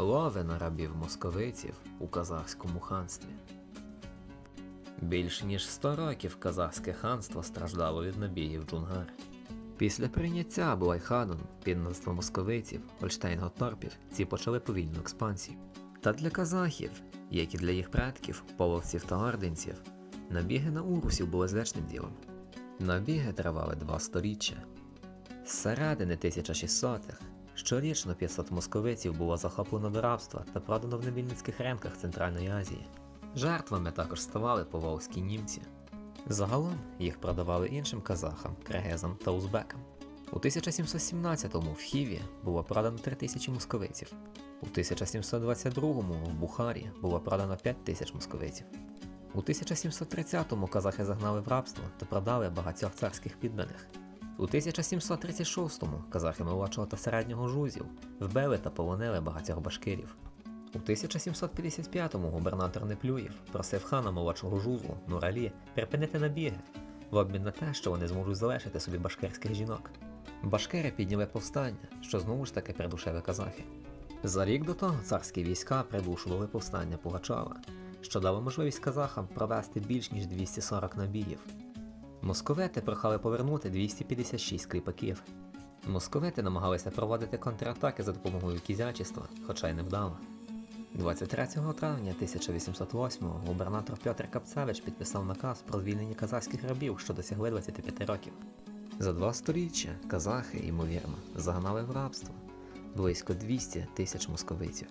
лови на рабів московитів у казахському ханстві. Більш ніж 100 років казахське ханство страждало від набігів джунгар. Після прийняття Блайхадон під московитів, Гольштейн-Готторпів, ці почали повільну експансію. Та для казахів, як і для їх предків, половців та орденців, набіги на урусів були звичним ділом. Набіги тривали два сторіччя. З середини 1600-х щорічно 500 московитів було захоплено до рабства та продано в невільницьких ринках Центральної Азії. Жертвами також ставали поволзькі німці. Загалом їх продавали іншим казахам, киргизам та узбекам. У 1717-му в Хіві було продано 3000 московитів. У 1722-му в Бухарі було продано 5000 московитів. У 1730-му казахи загнали в рабство та продали багатьох царських підданих. У 1736-му казахи молодшого та середнього жузів вбили та полонили багатьох башкирів. У 1755-му губернатор Неплюєв просив хана молодшого жузлу Нуралі припинити набіги в обмін на те, що вони зможуть залишити собі башкирських жінок. Башкири підняли повстання, що знову ж таки придушили казахи. За рік до того царські війська придушували повстання Пугачова, що дало можливість казахам провести більш ніж 240 набігів. Московити прохали повернути 256 кріпаків. Московити намагалися проводити контратаки за допомогою кізячества, хоча й невдало. 23 травня 1808-го губернатор Петр Капцевич підписав наказ про звільнення казахських рабів, що досягли 25 років. За два сторіччя казахи, ймовірно, загнали в рабство близько 200 тисяч московитів.